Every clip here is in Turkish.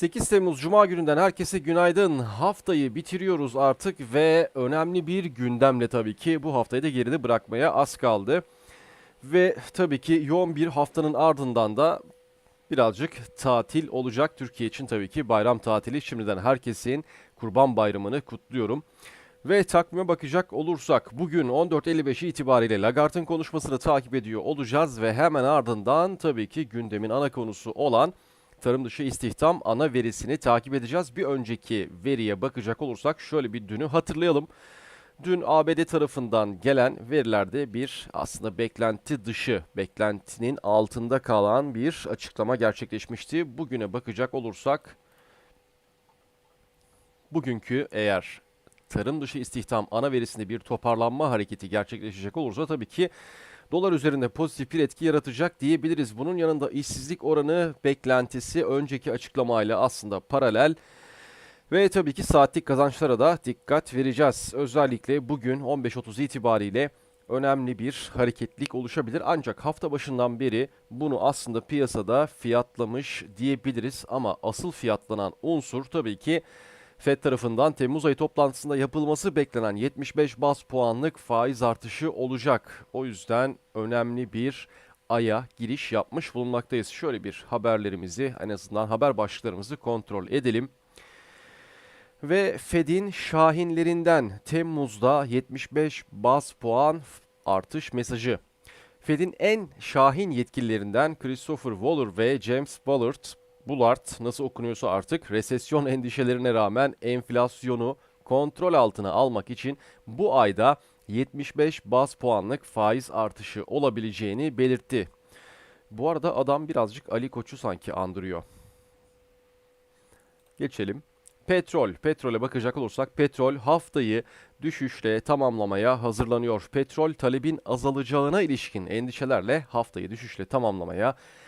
8 Temmuz Cuma gününden herkese günaydın. Haftayı bitiriyoruz artık ve önemli bir gündemle tabii ki bu haftayı da geride bırakmaya az kaldı. Ve tabii ki yoğun bir haftanın ardından da birazcık tatil olacak. Türkiye için tabii ki bayram tatili. Şimdiden herkesin Kurban Bayramı'nı kutluyorum. Ve takvime bakacak olursak bugün 14.55 itibariyle Lagart'ın konuşmasını takip ediyor olacağız ve hemen ardından tabii ki gündemin ana konusu olan tarım dışı istihdam ana verisini takip edeceğiz. Bir önceki veriye bakacak olursak şöyle bir dünü hatırlayalım. Dün ABD tarafından gelen verilerde bir aslında beklenti dışı, beklentinin altında kalan bir açıklama gerçekleşmişti. Bugüne bakacak olursak bugünkü eğer tarım dışı istihdam ana verisinde bir toparlanma hareketi gerçekleşecek olursa tabii ki dolar üzerinde pozitif bir etki yaratacak diyebiliriz. Bunun yanında işsizlik oranı beklentisi önceki açıklamayla aslında paralel. Ve tabii ki saatlik kazançlara da dikkat vereceğiz. Özellikle bugün 15.30 itibariyle önemli bir hareketlik oluşabilir. Ancak hafta başından beri bunu aslında piyasada fiyatlamış diyebiliriz. Ama asıl fiyatlanan unsur tabii ki FED tarafından Temmuz ayı toplantısında yapılması beklenen 75 bas puanlık faiz artışı olacak. O yüzden önemli bir aya giriş yapmış bulunmaktayız. Şöyle bir haberlerimizi en azından haber başlıklarımızı kontrol edelim. Ve Fed'in şahinlerinden Temmuz'da 75 bas puan artış mesajı. Fed'in en şahin yetkililerinden Christopher Waller ve James Bullard, Bullard nasıl okunuyorsa artık resesyon endişelerine rağmen enflasyonu kontrol altına almak için bu ayda 75 bas puanlık faiz artışı olabileceğini belirtti. Bu arada adam birazcık Ali Koç'u sanki andırıyor. Geçelim. Petrol, petrole bakacak olursak petrol haftayı düşüşle tamamlamaya hazırlanıyor. Petrol talebin azalacağına ilişkin endişelerle haftayı düşüşle tamamlamaya hazırlanıyor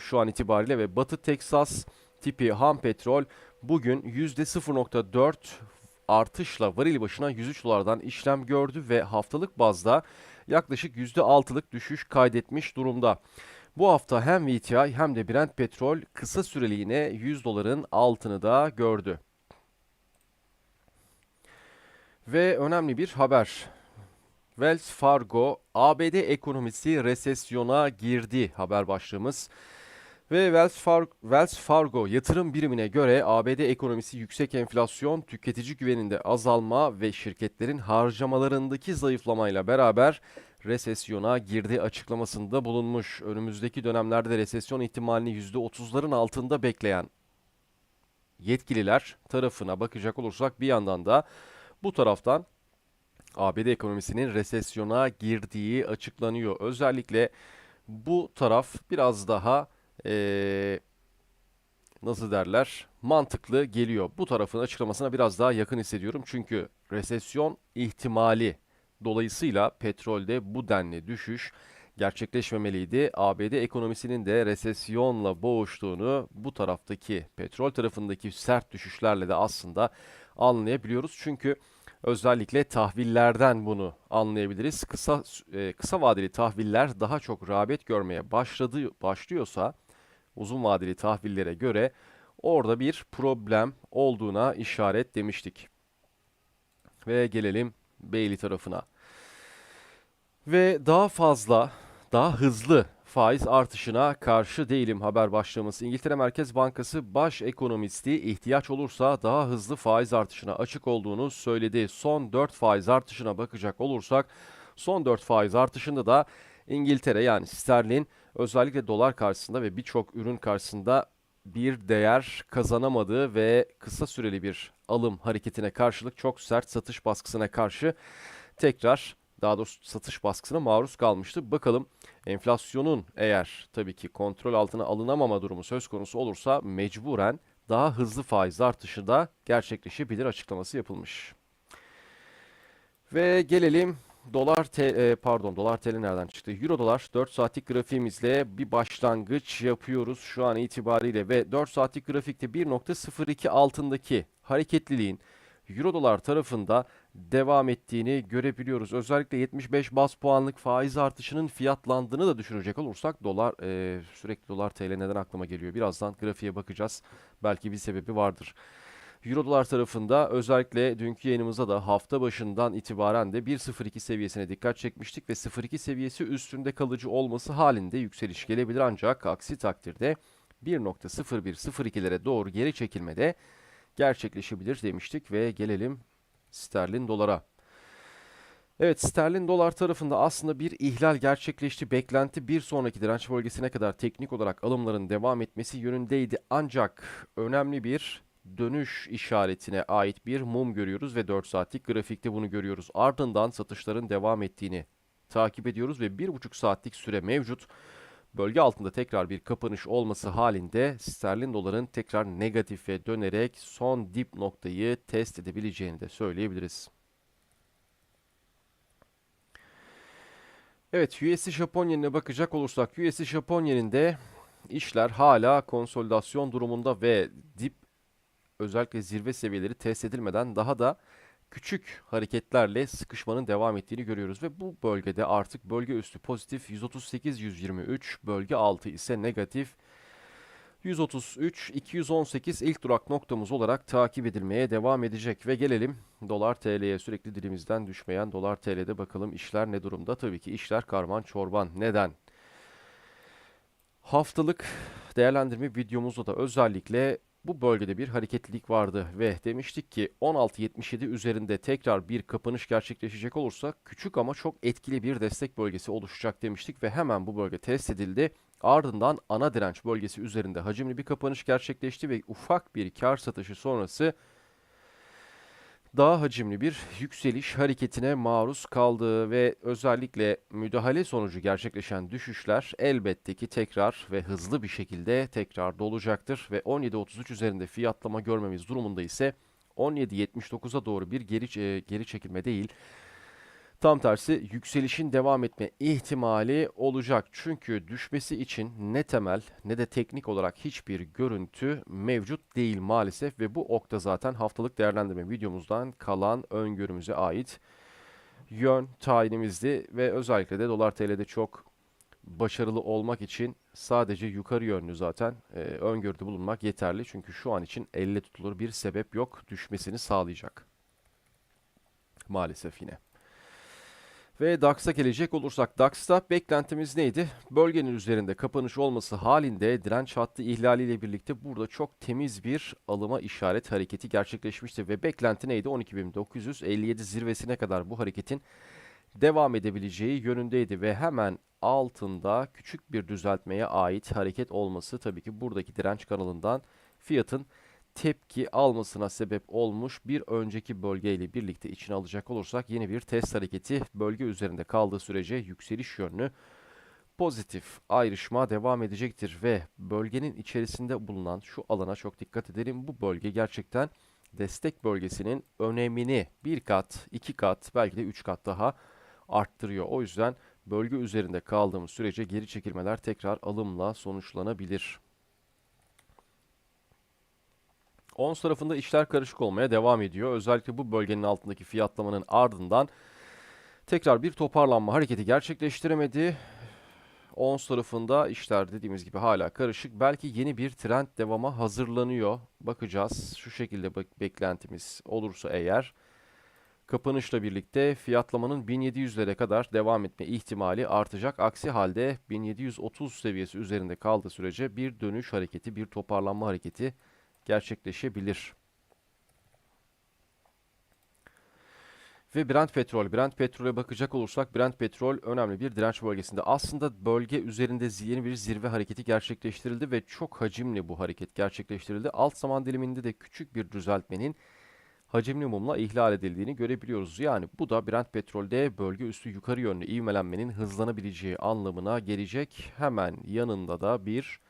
şu an itibariyle ve Batı Teksas tipi ham petrol bugün %0.4 artışla varil başına 103 dolardan işlem gördü ve haftalık bazda yaklaşık %6'lık düşüş kaydetmiş durumda. Bu hafta hem WTI hem de Brent petrol kısa süreliğine 100 doların altını da gördü. Ve önemli bir haber. Wells Fargo, ABD ekonomisi resesyona girdi haber başlığımız. Ve Wells, Far Wells Fargo yatırım birimine göre ABD ekonomisi yüksek enflasyon, tüketici güveninde azalma ve şirketlerin harcamalarındaki zayıflamayla beraber resesyona girdi açıklamasında bulunmuş. Önümüzdeki dönemlerde resesyon ihtimalini %30'ların altında bekleyen yetkililer tarafına bakacak olursak bir yandan da bu taraftan ABD ekonomisinin resesyona girdiği açıklanıyor. Özellikle bu taraf biraz daha ee, nasıl derler mantıklı geliyor. Bu tarafın açıklamasına biraz daha yakın hissediyorum. Çünkü resesyon ihtimali dolayısıyla petrolde bu denli düşüş gerçekleşmemeliydi. ABD ekonomisinin de resesyonla boğuştuğunu bu taraftaki petrol tarafındaki sert düşüşlerle de aslında anlayabiliyoruz. Çünkü özellikle tahvillerden bunu anlayabiliriz. Kısa e, kısa vadeli tahviller daha çok rağbet görmeye başladı başlıyorsa uzun vadeli tahvillere göre orada bir problem olduğuna işaret demiştik. Ve gelelim Bailey tarafına. Ve daha fazla, daha hızlı faiz artışına karşı değilim haber başlığımız. İngiltere Merkez Bankası baş ekonomisti ihtiyaç olursa daha hızlı faiz artışına açık olduğunu söyledi. Son 4 faiz artışına bakacak olursak son 4 faiz artışında da İngiltere yani sterlin özellikle dolar karşısında ve birçok ürün karşısında bir değer kazanamadığı ve kısa süreli bir alım hareketine karşılık çok sert satış baskısına karşı tekrar daha doğrusu satış baskısına maruz kalmıştı. Bakalım enflasyonun eğer tabii ki kontrol altına alınamama durumu söz konusu olursa mecburen daha hızlı faiz artışı da gerçekleşebilir açıklaması yapılmış. Ve gelelim dolar te, e, pardon dolar TL nereden çıktı? Euro dolar 4 saatlik grafiğimizle bir başlangıç yapıyoruz şu an itibariyle ve 4 saatlik grafikte 1.02 altındaki hareketliliğin Euro dolar tarafında devam ettiğini görebiliyoruz. Özellikle 75 bas puanlık faiz artışının fiyatlandığını da düşünecek olursak dolar e, sürekli dolar TL neden aklıma geliyor. Birazdan grafiğe bakacağız. Belki bir sebebi vardır. Euro dolar tarafında özellikle dünkü yayınımızda da hafta başından itibaren de 1.02 seviyesine dikkat çekmiştik ve 0.2 seviyesi üstünde kalıcı olması halinde yükseliş gelebilir ancak aksi takdirde 1.0102'lere doğru geri çekilmede gerçekleşebilir demiştik ve gelelim sterlin dolara. Evet sterlin dolar tarafında aslında bir ihlal gerçekleşti. Beklenti bir sonraki direnç bölgesine kadar teknik olarak alımların devam etmesi yönündeydi. Ancak önemli bir dönüş işaretine ait bir mum görüyoruz ve 4 saatlik grafikte bunu görüyoruz. Ardından satışların devam ettiğini takip ediyoruz ve 1,5 saatlik süre mevcut. Bölge altında tekrar bir kapanış olması halinde sterlin doların tekrar negatife dönerek son dip noktayı test edebileceğini de söyleyebiliriz. Evet USD Japon bakacak olursak USD Japon yeninde işler hala konsolidasyon durumunda ve dip özellikle zirve seviyeleri test edilmeden daha da küçük hareketlerle sıkışmanın devam ettiğini görüyoruz ve bu bölgede artık bölge üstü pozitif 138-123, bölge altı ise negatif 133 218 ilk durak noktamız olarak takip edilmeye devam edecek ve gelelim dolar TL'ye sürekli dilimizden düşmeyen dolar TL'de bakalım işler ne durumda? Tabii ki işler karman çorban. Neden? Haftalık değerlendirme videomuzda da özellikle bu bölgede bir hareketlilik vardı ve demiştik ki 16.77 üzerinde tekrar bir kapanış gerçekleşecek olursa küçük ama çok etkili bir destek bölgesi oluşacak demiştik ve hemen bu bölge test edildi. Ardından ana direnç bölgesi üzerinde hacimli bir kapanış gerçekleşti ve ufak bir kar satışı sonrası daha hacimli bir yükseliş hareketine maruz kaldı ve özellikle müdahale sonucu gerçekleşen düşüşler elbette ki tekrar ve hızlı bir şekilde tekrar dolacaktır ve 17.33 üzerinde fiyatlama görmemiz durumunda ise 17.79'a doğru bir geri e, geri çekilme değil Tam tersi yükselişin devam etme ihtimali olacak. Çünkü düşmesi için ne temel ne de teknik olarak hiçbir görüntü mevcut değil maalesef ve bu okta zaten haftalık değerlendirme videomuzdan kalan öngörümüze ait yön tayinimizdi ve özellikle de dolar TL'de çok başarılı olmak için sadece yukarı yönlü zaten e, öngörüde bulunmak yeterli. Çünkü şu an için elle tutulur bir sebep yok düşmesini sağlayacak. Maalesef yine. Ve DAX'a gelecek olursak DAX'ta beklentimiz neydi? Bölgenin üzerinde kapanış olması halinde direnç hattı ihlaliyle birlikte burada çok temiz bir alıma işaret hareketi gerçekleşmişti ve beklenti neydi? 12.957 zirvesine kadar bu hareketin devam edebileceği yönündeydi ve hemen altında küçük bir düzeltmeye ait hareket olması tabii ki buradaki direnç kanalından fiyatın tepki almasına sebep olmuş bir önceki bölgeyle birlikte içine alacak olursak yeni bir test hareketi bölge üzerinde kaldığı sürece yükseliş yönlü pozitif ayrışma devam edecektir ve bölgenin içerisinde bulunan şu alana çok dikkat edelim. Bu bölge gerçekten destek bölgesinin önemini bir kat, iki kat, belki de üç kat daha arttırıyor. O yüzden bölge üzerinde kaldığımız sürece geri çekilmeler tekrar alımla sonuçlanabilir. Ons tarafında işler karışık olmaya devam ediyor. Özellikle bu bölgenin altındaki fiyatlamanın ardından tekrar bir toparlanma hareketi gerçekleştiremedi. Ons tarafında işler dediğimiz gibi hala karışık. Belki yeni bir trend devama hazırlanıyor. Bakacağız. Şu şekilde bek beklentimiz olursa eğer kapanışla birlikte fiyatlamanın 1700'lere kadar devam etme ihtimali artacak. Aksi halde 1730 seviyesi üzerinde kaldığı sürece bir dönüş hareketi, bir toparlanma hareketi gerçekleşebilir. Ve Brent petrol. Brent petrole bakacak olursak Brent petrol önemli bir direnç bölgesinde. Aslında bölge üzerinde yeni bir zirve hareketi gerçekleştirildi ve çok hacimli bu hareket gerçekleştirildi. Alt zaman diliminde de küçük bir düzeltmenin hacimli mumla ihlal edildiğini görebiliyoruz. Yani bu da Brent petrolde bölge üstü yukarı yönlü ivmelenmenin hızlanabileceği anlamına gelecek. Hemen yanında da bir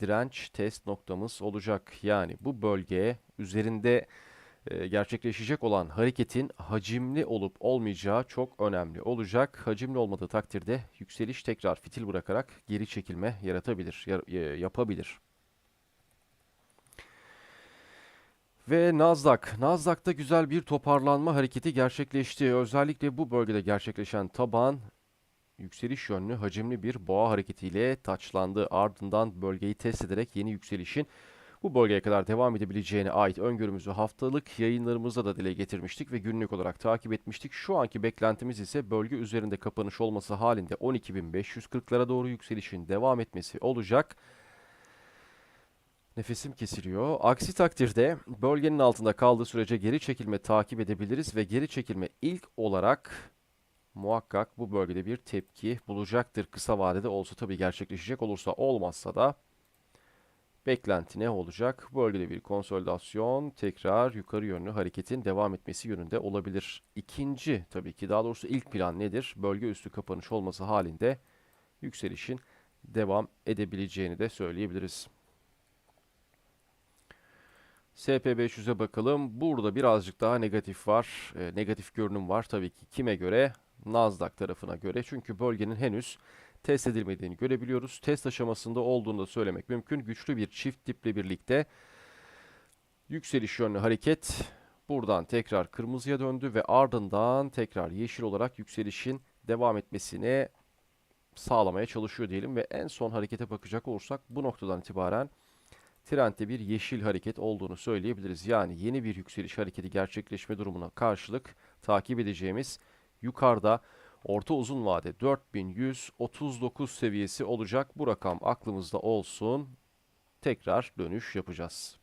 direnç test noktamız olacak. Yani bu bölgeye üzerinde e, gerçekleşecek olan hareketin hacimli olup olmayacağı çok önemli olacak. Hacimli olmadığı takdirde yükseliş tekrar fitil bırakarak geri çekilme yaratabilir, yapabilir. Ve Nasdaq. Nasdaq'ta güzel bir toparlanma hareketi gerçekleşti. Özellikle bu bölgede gerçekleşen taban yükseliş yönlü hacimli bir boğa hareketiyle taçlandı. Ardından bölgeyi test ederek yeni yükselişin bu bölgeye kadar devam edebileceğine ait öngörümüzü haftalık yayınlarımızda da dile getirmiştik ve günlük olarak takip etmiştik. Şu anki beklentimiz ise bölge üzerinde kapanış olması halinde 12.540'lara doğru yükselişin devam etmesi olacak. Nefesim kesiliyor. Aksi takdirde bölgenin altında kaldığı sürece geri çekilme takip edebiliriz ve geri çekilme ilk olarak muhakkak bu bölgede bir tepki bulacaktır. Kısa vadede olsa tabii gerçekleşecek olursa olmazsa da beklenti ne olacak? Bölgede bir konsolidasyon tekrar yukarı yönlü hareketin devam etmesi yönünde olabilir. İkinci tabii ki daha doğrusu ilk plan nedir? Bölge üstü kapanış olması halinde yükselişin devam edebileceğini de söyleyebiliriz. SP500'e bakalım. Burada birazcık daha negatif var. E, negatif görünüm var tabii ki. Kime göre? Nasdaq tarafına göre. Çünkü bölgenin henüz test edilmediğini görebiliyoruz. Test aşamasında olduğunu da söylemek mümkün. Güçlü bir çift diple birlikte yükseliş yönlü hareket buradan tekrar kırmızıya döndü ve ardından tekrar yeşil olarak yükselişin devam etmesini sağlamaya çalışıyor diyelim ve en son harekete bakacak olursak bu noktadan itibaren trendde bir yeşil hareket olduğunu söyleyebiliriz. Yani yeni bir yükseliş hareketi gerçekleşme durumuna karşılık takip edeceğimiz yukarıda orta uzun vade 4139 seviyesi olacak. Bu rakam aklımızda olsun. Tekrar dönüş yapacağız.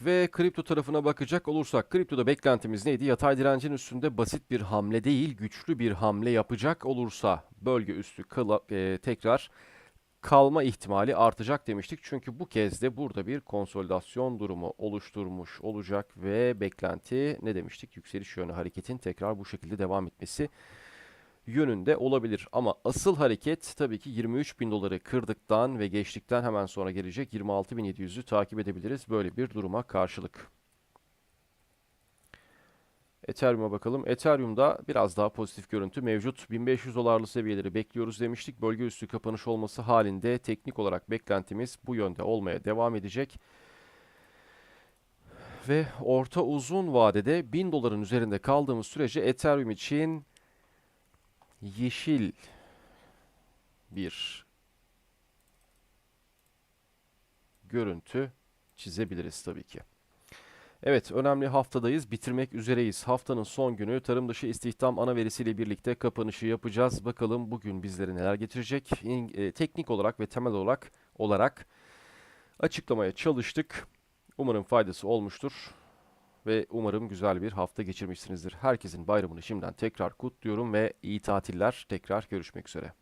Ve kripto tarafına bakacak olursak kriptoda beklentimiz neydi? Yatay direncin üstünde basit bir hamle değil, güçlü bir hamle yapacak olursa bölge üstü kala, e, tekrar kalma ihtimali artacak demiştik. Çünkü bu kez de burada bir konsolidasyon durumu oluşturmuş olacak ve beklenti ne demiştik? Yükseliş yönü hareketin tekrar bu şekilde devam etmesi yönünde olabilir. Ama asıl hareket tabii ki 23 bin doları kırdıktan ve geçtikten hemen sonra gelecek 26.700'ü takip edebiliriz böyle bir duruma karşılık. Ethereum'a bakalım. Ethereum'da biraz daha pozitif görüntü mevcut. 1500 dolarlı seviyeleri bekliyoruz demiştik. Bölge üstü kapanış olması halinde teknik olarak beklentimiz bu yönde olmaya devam edecek. Ve orta uzun vadede 1000 doların üzerinde kaldığımız sürece Ethereum için yeşil bir görüntü çizebiliriz tabii ki. Evet, önemli haftadayız. Bitirmek üzereyiz. Haftanın son günü tarım dışı istihdam ana verisiyle birlikte kapanışı yapacağız. Bakalım bugün bizlere neler getirecek. E, teknik olarak ve temel olarak olarak açıklamaya çalıştık. Umarım faydası olmuştur ve umarım güzel bir hafta geçirmişsinizdir. Herkesin bayramını şimdiden tekrar kutluyorum ve iyi tatiller. Tekrar görüşmek üzere.